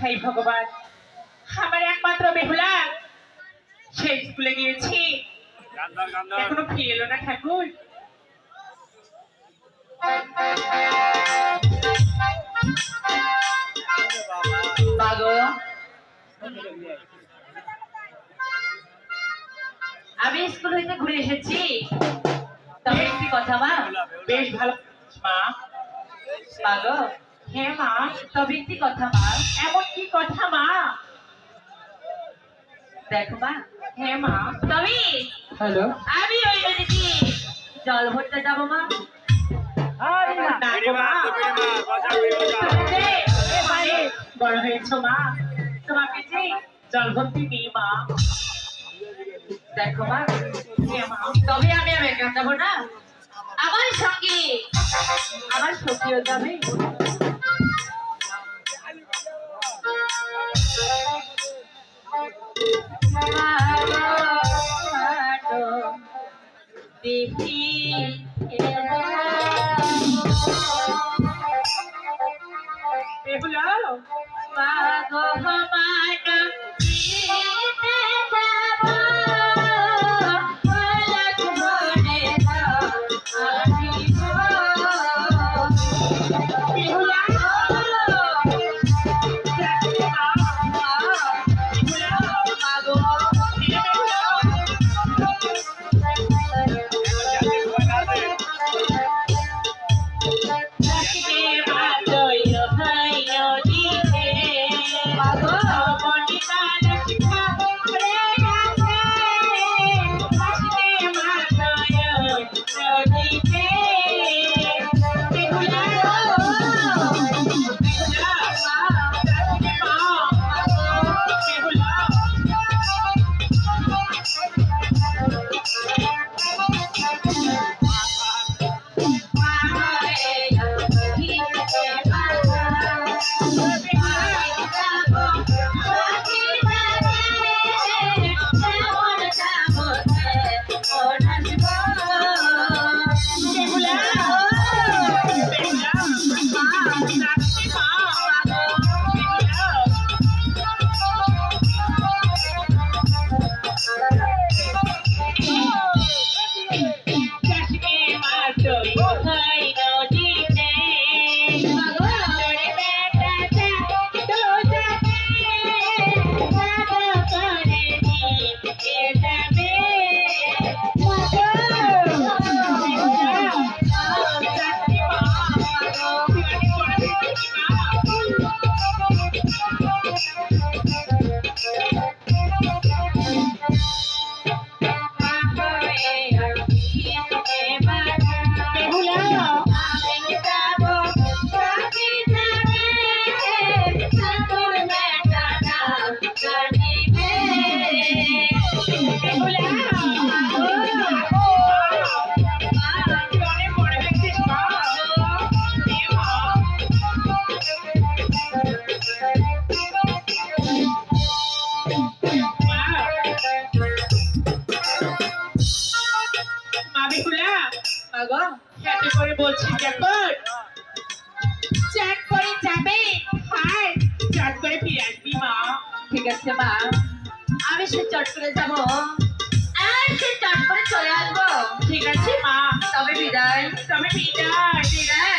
হেই ভগবান, আমার একমাত্র বেহুলা। সেই স্কুলে গিয়েছি। এখনও ফিরে এলো না ঠাকুর। আমি স্কুল হইতে ঘুরে এসেছি। তবে একটি কথা মা। বেশ ভালো মা। হ্যাঁ মা তবে একটি কথা মা এমন কি কথা মা? দেখো মা। হ্যাঁ মা। তবে হ্যালো। আমি ওই নদীতে জল ভরতে যাব মা। না গো মা এই, এবারে বড় হয়েছো মা। তোমাকে যে জল ভর্তি নেই মা। দেখো মা তবে আমি আর একা যাব না। আমার সঙ্গে। আমার সখীও যাবে। বেহুলা আমি সে চট করে যাব। আর সে চট করে চলে আসব। ঠিক আছে, মা। তবে বিদায়। তবে বিদায়।